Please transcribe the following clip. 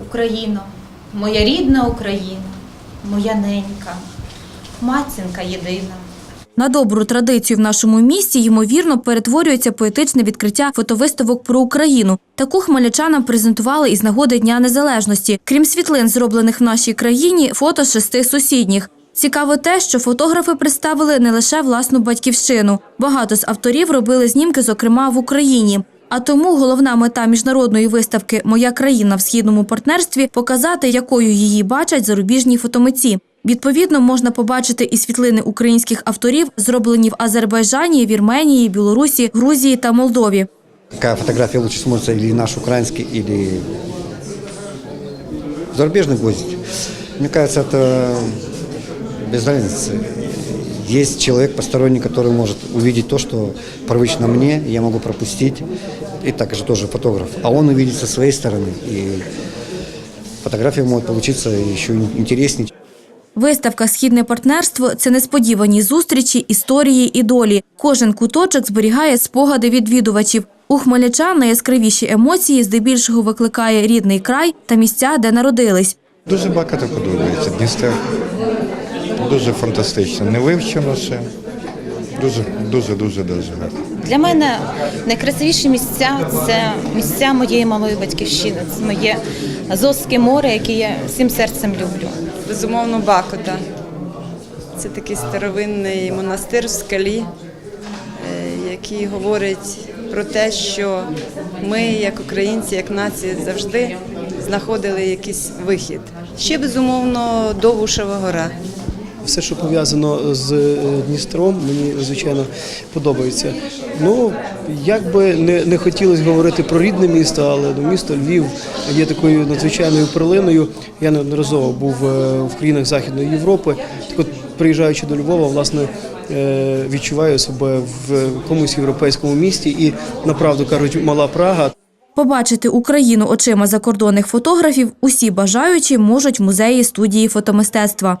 Україно, моя рідна Україна, моя ненька, матінка єдина. На добру традицію в нашому місті ймовірно перетворюється поетичне відкриття фотовиставок про Україну. Таку хмельничанам презентували із нагоди Дня Незалежності. Крім світлин, зроблених в нашій країні, фото шести сусідніх. Цікаво те, що фотографи представили не лише власну батьківщину. Багато з авторів робили знімки, зокрема в Україні. А тому головна мета міжнародної виставки Моя країна в східному партнерстві показати, якою її бачать зарубіжні фотомитці. Відповідно, можна побачити і світлини українських авторів, зроблені в Азербайджані, Вірменії, Білорусі, Грузії та Молдові. Какая фотография лучше смотрится, или наш украинский, или зарубежный гость. Мне кажется, это без разницы. Есть человек посторонний, который может увидеть то, что привычно мне, я могу пропустить, и также тоже фотограф. А он увидит со своей стороны, и фотография может получиться еще интереснее. Виставка Східне партнерство це несподівані зустрічі, історії і долі. Кожен куточок зберігає спогади відвідувачів. У хмельничан найяскравіші емоції здебільшого викликає рідний край та місця, де народились. Дуже багато подобається. Місце дуже фантастично. Не вивчено ще. Дуже, дуже, дуже, дуже гарно. Для мене найкрасивіші місця це місця моєї малої батьківщини. Це моє Азовське море, яке я всім серцем люблю. Безумовно, Бакота. Це такий старовинний монастир в скалі, е, який говорить про те, що ми, як українці, як нація, завжди знаходили якийсь вихід. Ще безумовно Довушева гора. Все, що пов'язано з е, Дністром, мені звичайно подобається. Ну як би не, не хотілося говорити про рідне місто, але ну, місто Львів є такою надзвичайною перлиною. Я неодноразово був е, в країнах Західної Європи. Так от, приїжджаючи до Львова, власне. е, Відчуваю себе в якомусь європейському місті і направду кажуть, мала Прага. Побачити Україну очима закордонних фотографів усі бажаючі можуть в музеї студії фотомистецтва.